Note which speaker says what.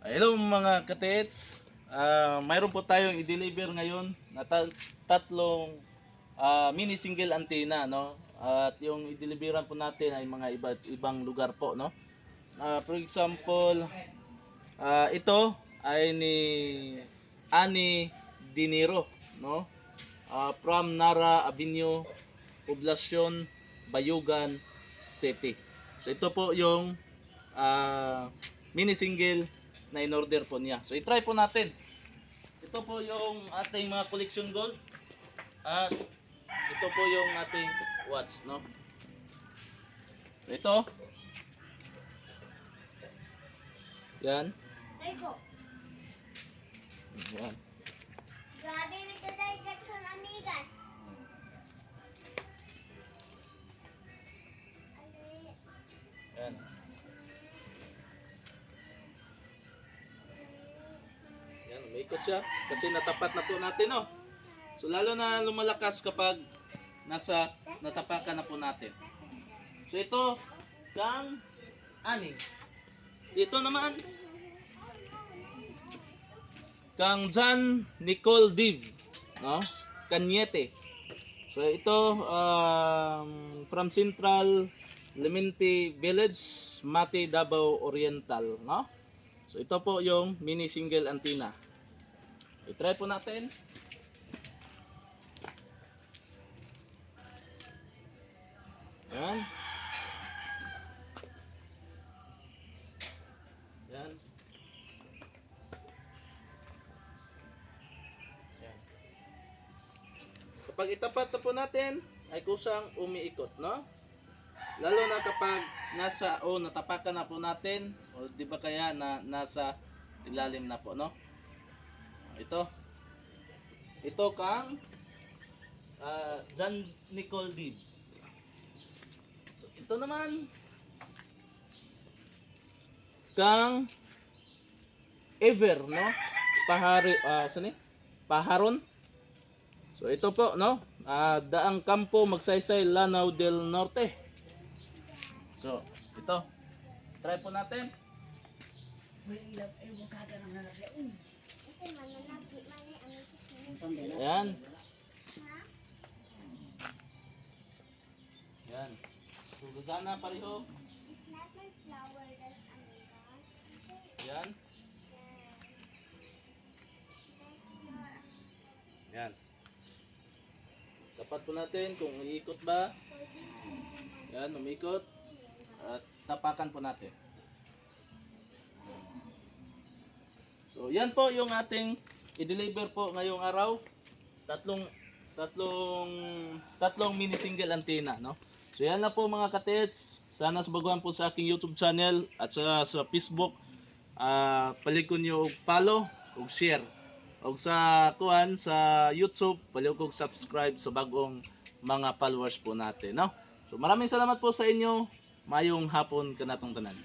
Speaker 1: Hello mga katets. Ah, mayroon po tayong i-deliver ngayon na ta- tatlong ah, mini single antenna no. At yung i-deliveran po natin ay mga iba't ibang lugar po no. Ah, for example, ah, ito ay ni Ani Dinero no. Ah, from Nara Avenue, Poblacion, Bayugan City. So ito po yung ah, mini single na in-order po niya. So i-try po natin. Ito po yung ating mga collection gold. At ito po yung ating watch, no? So ito. Yan. Yan.
Speaker 2: grabe nito dahil Jackson Amigas.
Speaker 1: Yan, umiikot siya. Kasi natapat na po natin, no? So lalo na lumalakas kapag nasa natapakan na po natin. So ito, kang ani. So, ito naman, kang John Nicole Div, no? Kanyete. So ito um, from Central Limenti Village, Mati, Davao Oriental, no? So ito po yung mini single antenna. I-try po natin. Yan. Yan. Yan. Kapag itapat na po natin, ay kusang umiikot, no? Lalo na kapag nasa o natapakan na po natin o di ba kaya na nasa ilalim na po, no? Ito. Ito kang ah, John Nicole Dib. So, ito naman kang Ever, no? Pahari, ah, saan eh? Paharon. So ito po, no? Ah, Daang Kampo, Magsaysay, Lanao del Norte. So, ito. Try po natin.
Speaker 2: Kasi mananagi man eh, ang
Speaker 1: Ayan. Yan. So, gagana pareho.
Speaker 2: It's not my flower that's Amigas.
Speaker 1: Yan. Yan. Tapat po natin kung iikot ba. Yan, umikot. At tapakan po natin. So, yan po yung ating i-deliver po ngayong araw. Tatlong tatlong tatlong mini single antenna, no? So, yan na po mga katets. Sana subaguhan po sa aking YouTube channel at sa, sa Facebook. Ah, palikon niyo og follow ug share. Og sa tuan sa YouTube, palikon kog subscribe sa bagong mga followers po natin, no? So maraming salamat po sa inyo. Mayong hapon kanatong tanan.